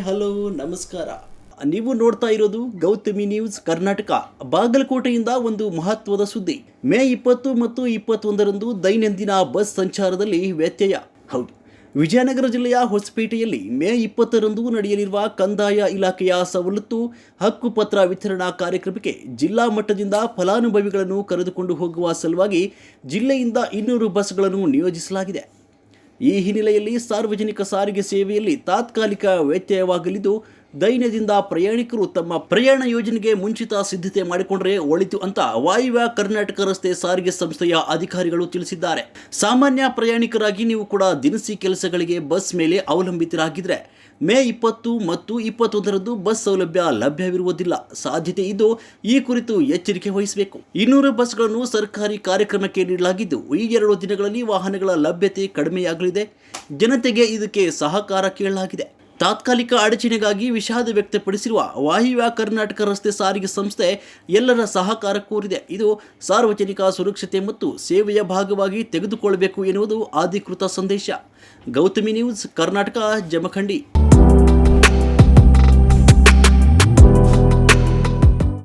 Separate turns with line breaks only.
ನಮಸ್ಕಾರ. ನೀವು ನೋಡ್ತಾ ಇರೋದು ಗೌತಮಿ ನ್ಯೂಸ್, ಕರ್ನಾಟಕ. ಬಾಗಲಕೋಟೆಯಿಂದ ಒಂದು ಮಹತ್ವದ ಸುದ್ದಿ. ಮೇ ಇಪ್ಪತ್ತು ಮತ್ತು ಇಪ್ಪತ್ತೊಂದರಂದು ದೈನಂದಿನ ಬಸ್ ಸಂಚಾರದಲ್ಲಿ ವ್ಯತ್ಯಯ. ಹೌದು. ವಿಜಯನಗರ ಜಿಲ್ಲೆಯ ಹೊಸಪೇಟೆಯಲ್ಲಿ ಮೇ ಇಪ್ಪತ್ತರಂದು ನಡೆಯಲಿರುವ ಕಂದಾಯ ಇಲಾಖೆಯ ಸವಲತ್ತು, ಹಕ್ಕುಪತ್ರ ವಿತರಣಾ ಕಾರ್ಯಕ್ರಮಕ್ಕೆ ಜಿಲ್ಲಾ ಮಟ್ಟದಿಂದ ಫಲಾನುಭವಿಗಳನ್ನು ಕರೆದುಕೊಂಡು ಹೋಗುವ ಸಲುವಾಗಿ ಜಿಲ್ಲೆಯಿಂದ ಇನ್ನೂರು ಬಸ್ಗಳನ್ನು ನಿಯೋಜಿಸಲಾಗಿದೆ. ಈ ಹಿನ್ನೆಲೆಯಲ್ಲಿ ಸಾರ್ವಜನಿಕ ಸಾರಿಗೆ ಸೇವೆಯಲ್ಲಿ ತಾತ್ಕಾಲಿಕ ವ್ಯತ್ಯಯವಾಗಲಿದ್ದು, ದೈನ್ಯದಿಂದ ಪ್ರಯಾಣಿಕರು ತಮ್ಮ ಪ್ರಯಾಣ ಯೋಜನೆಗೆ ಮುಂಚಿತ ಸಿದ್ಧತೆ ಮಾಡಿಕೊಂಡರೆ ಒಳಿತು ಅಂತ ವಾಯುವ್ಯ ಕರ್ನಾಟಕ ರಸ್ತೆ ಸಾರಿಗೆ ಸಂಸ್ಥೆಯ ಅಧಿಕಾರಿಗಳು ತಿಳಿಸಿದ್ದಾರೆ. ಸಾಮಾನ್ಯ ಪ್ರಯಾಣಿಕರಾಗಿ ನೀವು ಕೂಡ ದಿನಸಿ ಕೆಲಸಗಳಿಗೆ ಬಸ್ ಮೇಲೆ ಅವಲಂಬಿತರಾಗಿದ್ರೆ ಮೇ ಇಪ್ಪತ್ತು ಮತ್ತು ಇಪ್ಪತ್ತೊಂದರಂದು ಬಸ್ ಸೌಲಭ್ಯ ಲಭ್ಯವಿರುವುದಿಲ್ಲ. ಸಾಧ್ಯತೆ ಇದ್ದು ಈ ಕುರಿತು ಎಚ್ಚರಿಕೆ ವಹಿಸಬೇಕು. ಇನ್ನೂರು ಬಸ್ಗಳನ್ನು ಸರ್ಕಾರಿ ಕಾರ್ಯಕ್ರಮಕ್ಕೆ ನೀಡಲಾಗಿದ್ದು, ಈ ಎರಡು ದಿನಗಳಲ್ಲಿ ವಾಹನಗಳ ಲಭ್ಯತೆ ಕಡಿಮೆಯಾಗಲಿದೆ. ಜನತೆಗೆ ಇದಕ್ಕೆ ಸಹಕಾರ ಕೇಳಲಾಗಿದೆ. ತಾತ್ಕಾಲಿಕ ಅಡಚಣೆಗಾಗಿ ವಿಷಾದ ವ್ಯಕ್ತಪಡಿಸಿರುವ ವಾಯುವ್ಯ ಕರ್ನಾಟಕ ರಸ್ತೆ ಸಾರಿಗೆ ಸಂಸ್ಥೆ ಎಲ್ಲರ ಸಹಕಾರ ಕೋರಿದೆ. ಇದು ಸಾರ್ವಜನಿಕ ಸುರಕ್ಷತೆ ಮತ್ತು ಸೇವೆಯ ಭಾಗವಾಗಿ ತೆಗೆದುಕೊಳ್ಳಬೇಕು ಎನ್ನುವುದು ಅಧಿಕೃತ ಸಂದೇಶ. ಗೌತಮಿ ನ್ಯೂಸ್, ಕರ್ನಾಟಕ, ಜಮಖಂಡಿ.